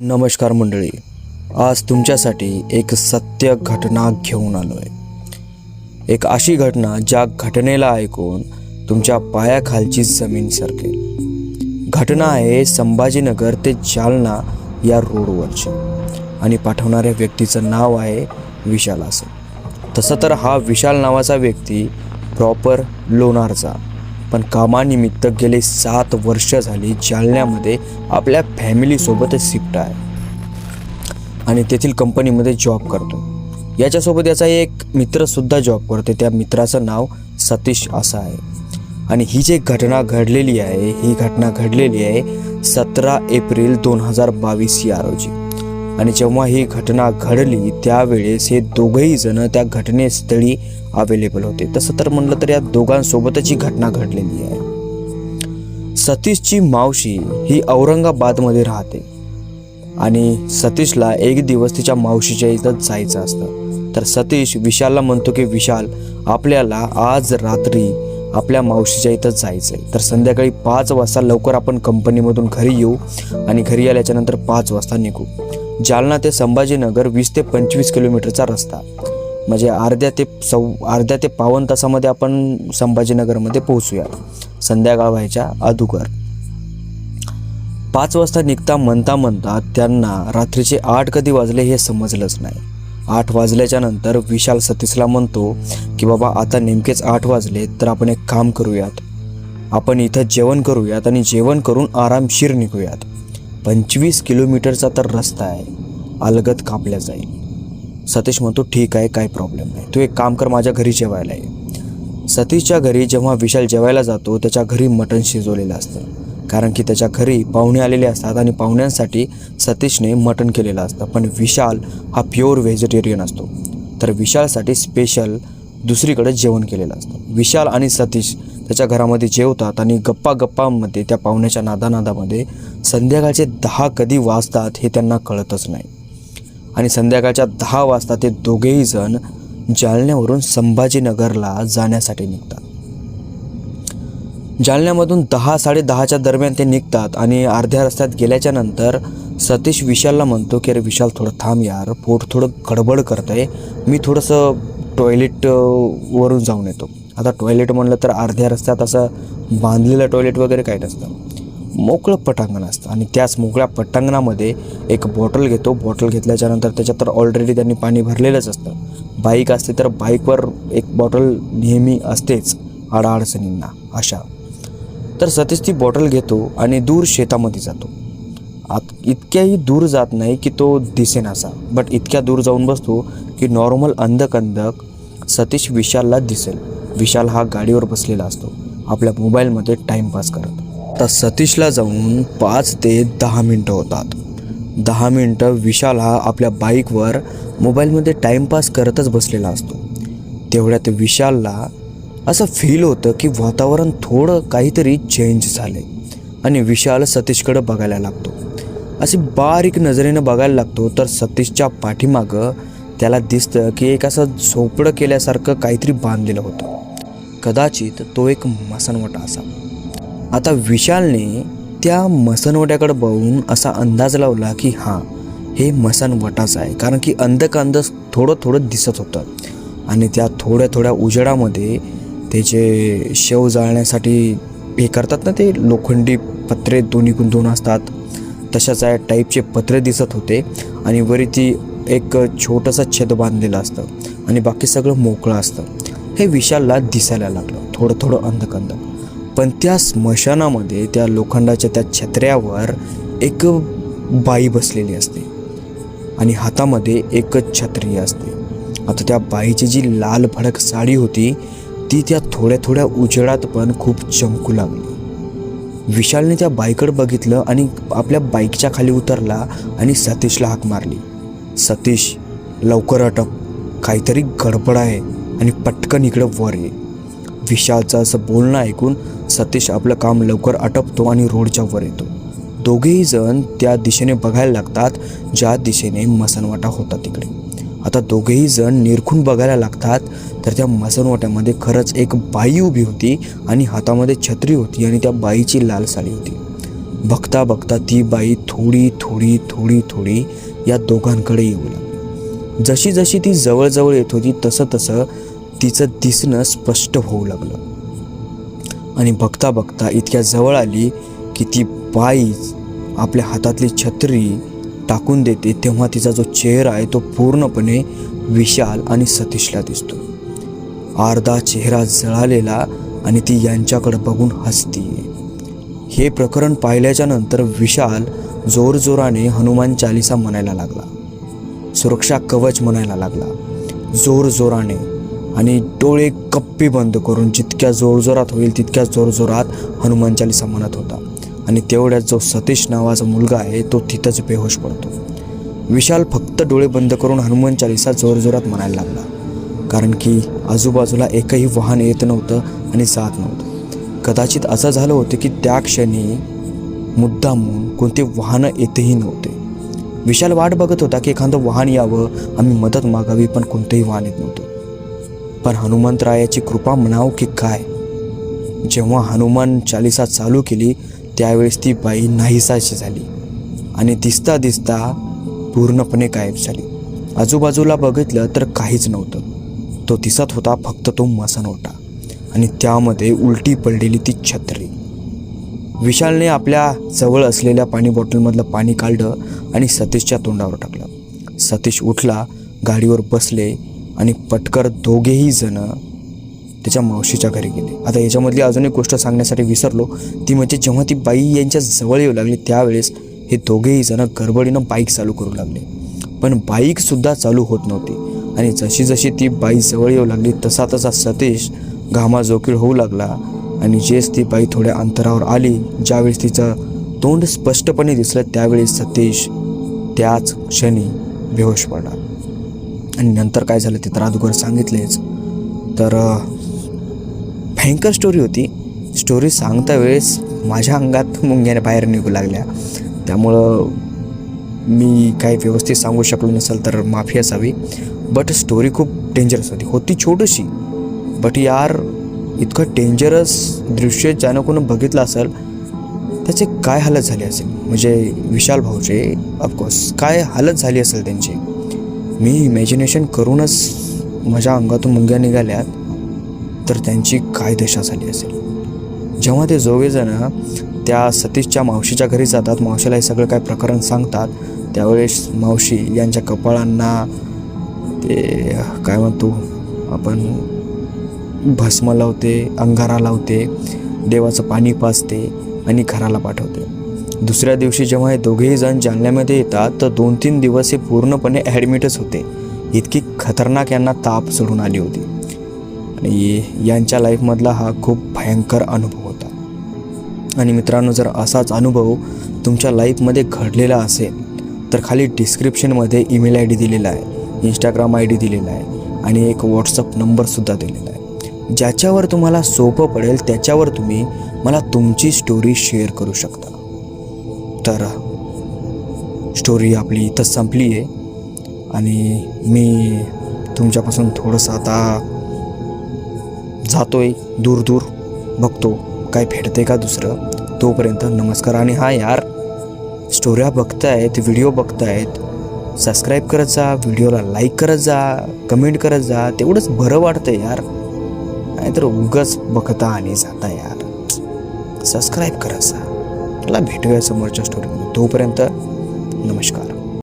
नमस्कार मंडळी आज तुमच्यासाठी एक सत्य घटना घेऊन आलो आहे एक अशी घटना ज्या घटनेला ऐकून तुमच्या पायाखालची जमीन सरकेल. घटना आहे संभाजीनगर ते जालना या रोडवरची आणि पाठवणाऱ्या व्यक्तीचं नाव आहे विशाल असं तसं तर हा विशाल नावाचा व्यक्ती प्रॉपर लोणारचा पण कामानिमित्त गेले सात वर्ष झाली जालन्यामध्ये आपल्या फॅमिलीसोबतच शिफ्ट आहे. आणि तेथील कंपनीमध्ये जॉब करतो. याच्यासोबत याचा एक मित्रसुद्धा जॉब करतो त्या मित्राचं नाव सतीश असं आहे. आणि ही जी घटना घडलेली आहे ही घटना घडलेली आहे सतरा एप्रिल दोन हजार बावीस या रोजी. आणि जेव्हा ही घटना घडली त्यावेळेस हे दोघंही जण त्या घटनेस्थळी अवेलेबल होते. तसं तर म्हणलं तर या दोघांसोबतच ही घटना घडलेली आहे. सतीशची मावशी ही औरंगाबादमध्ये राहते. आणि सतीशला एक दिवस तिच्या मावशीच्या इथं जायचं असतं. तर सतीश विशालला म्हणतो की विशाल आपल्याला आज रात्री आपल्या मावशीच्या इथं जायचं आहे तर संध्याकाळी पाच वाजता लवकर आपण कंपनीमधून घरी येऊ आणि घरी आल्याच्यानंतर पाच वाजता निघू. जालना ते संभाजीनगर वीस ते पंचवीस किलोमीटरचा रस्ता. म्हणजे अर्ध्या ते सौ अर्ध्या ते पावन तासामध्ये आपण संभाजीनगरमध्ये पोहोचूया. संध्याकाळ व्हायच्या अधुगर पाच वाजता निघता म्हणता म्हणता त्यांना रात्रीचे आठ कधी वाजले हे समजलंच नाही. आठ वाजल्याच्या नंतर विशाल सतीशला म्हणतो की बाबा आता नेमकेच आठ वाजले तर आपण एक काम करूयात. आपण इथं जेवण करूयात आणि जेवण करून आरामशीर निघूयात. पंचवीस किलोमीटरचा तर रस्ता आहे. अलगद कापल्या जाईल. सतीश म्हणतो ठीक आहे काही प्रॉब्लेम नाही. तू एक काम कर माझ्या घरी जेवायला ये. सतीशच्या घरी जेव्हा विशाल जेवायला जातो त्याच्या घरी मटण शिजवलेलं असतं. कारण की त्याच्या घरी पाहुणे आलेले असतात आणि पाहुण्यांसाठी सतीशने मटण केलेलं असतं. पण विशाल हा प्युअर व्हेजिटेरियन असतो. तर विशालसाठी स्पेशल दुसरीकडे जेवण केलेलं असतं. विशाल आणि सतीश त्याच्या घरामध्ये जेवतात आणि गप्पा गप्पामध्ये त्या पाहुण्याच्या नादानादामध्ये संध्याकाळचे दहा कधी वाजतात हे त्यांना कळतच नाही. आणि संध्याकाळच्या दहा वाजता ते दोघेही जण जालन्यावरून संभाजीनगरला जाण्यासाठी निघतात. जालन्यामधून दहा साडेदहाच्या दरम्यान ते निघतात आणि अर्ध्या रस्त्यात गेल्याच्यानंतर सतीश विशालला म्हणतो की अरे विशाल थोडं थांब यार. पोट थोडं गडबड करत आहे मी थोडंसं टॉयलेट वरून जाऊन येतो. आता टॉयलेट म्हणलं तर अर्ध्या रस्त्यात असं बांधलेलं टॉयलेट वगैरे काही नसतं. मोकळं पटांगण असतं. आणि त्याच मोकळ्या पटांगणामध्ये एक बॉटल घेतो. बॉटल घेतल्याच्यानंतर त्याच्यात तर ऑलरेडी त्यांनी पाणी भरलेलंच असतं. बाईक असते तर बाईकवर एक बॉटल नेहमी असतेच. अडचणींना अशा. तर सतीश ती बॉटल घेतो आणि दूर शेतामध्ये जातो. आत इतक्याही दूर जात नाही की तो दिसेनासा बट इतक्या दूर जाऊन बसतो की नॉर्मल अंधक अंधक सतीश विशालला दिसेल. विशाल हा गाडीवर बसलेला असतो. आपल्या मोबाईलमध्ये टाईमपास करत. आता सतीशला जाऊन पाच ते दहा मिनटं होतात. दहा मिनटं विशाल हा आपल्या बाईकवर मोबाईलमध्ये टाईमपास करतच बसलेला असतो. तेवढ्यात विशालला असं फील होतं की वातावरण थोडं काहीतरी चेंज झालंय. आणि विशाल सतीशकडं बघायला लागतो. असे बारीक नजरेनं बघायला लागतो तर सतीशच्या पाठीमागं त्याला दिसतं की एक असं झोपडं केल्यासारखं काहीतरी बांधलेलं होतं. कदाचित तो एक मसनवटा असावा आता विशालने त्या मसनवट्याकडे बघून असा अंदाज लावला की हां हे मसनवटाच आहे कारण की अंधकंध थोडं थोडं दिसत होतं. आणि त्या थोड्या थोड्या उजेडामध्ये त्याचे शेव जाळण्यासाठी हे करतात ना ते लोखंडी पत्रे दोन्ही दोन असतात तशाच या टाईपचे पत्रे दिसत होते आणि वरी ती एक छोटंसं छेद बांधलेलं असतं आणि बाकी सगळं मोकळं असतं. हे विशालला दिसायला लागलं थोडं थोडं अंधक अंधक पण त्या स्मशानामध्ये त्या लोखंडाच्या त्या छत्र्यावर एक बाई बसलेली असते आणि हातामध्ये एक छत्री असते. आता त्या बाईची जी लाल भडक साडी होती ती त्या थोड्या थोड्या उजेडात पण खूप चमकू लागली. विशालने त्या बाईकडे बघितलं आणि आपल्या बाईकच्या खाली उतरला आणि सतीशला हाक मारली. सतीश लवकर अटक. काहीतरी गडबड आहे आणि पटकन इकडं वर ये. विशालचं असं बोलणं ऐकून सतीश आपलं काम लवकर आटपतो आणि रोडच्या वर येतो. दोघेही जण त्या दिशेने बघायला लागतात ज्या दिशेने मसनवाटा होता तिकडे. आता दोघेही जण निरखून बघायला लागतात तर त्या मसनवाट्यामध्ये खरंच एक बाई उभी होती आणि हातामध्ये छत्री होती आणि त्या बाईची लाल साडी होती. बघता बघता ती बाई थोडी थोडी थोडी थोडी या दोघांकडे येऊ लागली. जशी जशी ती जवळजवळ येत होती तसं तसं तिचं दिसणं स्पष्ट होऊ लागलं. आणि बघता बघता इतक्या जवळ आली की ती बाई आपल्या हातातली छत्री टाकून देते तेव्हा तिचा जो चेहरा आहे तो पूर्णपणे विशाल आणि सतीशला दिसतो. अर्धा चेहरा जळालेला आणि ती यांच्याकडे बघून हसती. हे प्रकरण पाहिल्याच्या नंतर विशाल जोरजोराने हनुमान चालिसा म्हणायला लागला. सुरक्षा कवच म्हणायला लागला. जोरजोराने आणि डोळे कप्पी बंद करून जितक्या जोरजोरात होईल तितक्या जोरजोरात हनुमान चालिसा म्हणत होता. आणि तेवढ्यात जो सतीश नावाचा मुलगा आहे तो तिथंच बेहोश पडतो. विशाल फक्त डोळे बंद करून हनुमान चालिसा जोरजोरात म्हणायला लागला. कारण की आजूबाजूला एकही वाहन येत नव्हतं आणि जात नव्हतं. कदाचित असं झालं होतं की त्या क्षणी मुद्दामून कोणते वाहनं येतही नव्हते. विशाल वाट बघत होता की एखादं वाहन यावं आम्ही मदत मागावी पण कोणतंही वाहन येत नव्हतं. पण हनुमंतरायाची कृपा म्हणाव की काय? जेव्हा हनुमान चालिसा चालू केली त्यावेळेस ती बाई नाहीसाशी झाली आणि दिसता दिसता पूर्णपणे गायब झाली. आजूबाजूला बघितलं तर काहीच नव्हतं. तो दिसत होता फक्त तो मसनोटा आणि त्यामध्ये उलटी पडलेली ती छत्री. विशालने आपल्या जवळ असलेल्या पाणी बॉटलमधलं पाणी काढलं आणि सतीशच्या तोंडावर टाकलं. सतीश उठला गाडीवर बसले आणि पटकर दोघेही जण त्याच्या मावशीच्या घरी गेले. आता याच्यामधली अजून एक गोष्ट सांगण्यासाठी विसरलो. ती म्हणजे जेव्हा ती बाई यांच्या जवळ येऊ लागली त्यावेळेस हे दोघेही जण गडबडीनं बाईक चालू करू लागले. पण बाईकसुद्धा चालू होत नव्हती. आणि जशी जशी ती बाई जवळ येऊ लागली तसा तसा सतीश घामाजोकीळ होऊ लागला. आणि जेच ती बाई थोड्या अंतरावर आली ज्यावेळेस तिचं तोंड स्पष्टपणे दिसलं त्यावेळेस सतीश त्याच क्षणी बेहोश पडला. आणि नंतर काय झालं ते तर अगोदर सांगितलेच. तर भयंकर स्टोरी होती. स्टोरी सांगता वेळेस माझ्या अंगात मुंग्याने बाहेर निघू लागल्या. त्यामुळं मी काही व्यवस्थित सांगू शकलो नसेल तर माफी असावी. बट स्टोरी खूप डेंजरस होती. होती छोटीशी. बट यार इतकं डेंजरस दृश्य ज्यानं कोणी बघितलं असेल त्याचे काय हालत झाली असेल? म्हणजे विशाल भाऊचे ऑफकोर्स काय हालत झाली असेल त्यांची? मी इमॅजिनेशन करूनच माझ्या अंगातून मुंग्या निघाल्यात तर त्यांची काय दशा झाली असेल? जेव्हा ते दोघेजणं त्या सतीशच्या मावशीच्या घरी जातात मावशीला हे सगळं काय प्रकरण सांगतात त्यावेळेस मावशी यांच्या कपाळांना ते काय म्हणतो आपण भस्म लावते अंगारा लावते देवाचं पाणी पाजते आणि घराला पाठवते. दुसऱ्या दिवशी जेव्हा हे दोघेही जण जालन्यामध्ये येतात तर दोन तीन दिवस हे पूर्णपणे ॲडमिटच होते. इतकी खतरनाक यांना ताप सोडून आली होती. आणि यांच्या लाईफमधला हा खूप भयंकर अनुभव होता. आणि मित्रांनो जर असाच अनुभव तुमच्या लाईफमध्ये घडलेला असेल तर खाली डिस्क्रिप्शनमध्ये ईमेल आय डी दिलेला आहे इंस्टाग्राम आय डी दिलेला आहे आणि एक व्हॉट्सअप नंबरसुद्धा दिलेला आहे. ज्याच्यावर तुम्हाला सोपं पडेल त्याच्यावर तुम्ही मला तुमची स्टोरी शेअर करू शकता. तर स्टोरी आपली इथंच संपली आहे. आणि मी तुमच्यापासून थोडंसं आता जातोय दूर दूर बघतो काय भेटते का दुसरं. तोपर्यंत नमस्कार आणि हा यार. स्टोऱ्या बघतायत व्हिडिओ बघतायत. सबस्क्राईब करत जा व्हिडिओला लाईक करत जा कमेंट करत जा. तेवढंच बरं वाटतं यार. नाहीतर उगाच बघता आणि जाता यार. सबस्क्राईब करत जा. मला भेटूया समोरच्या स्टोरीमध्ये तोपर्यंत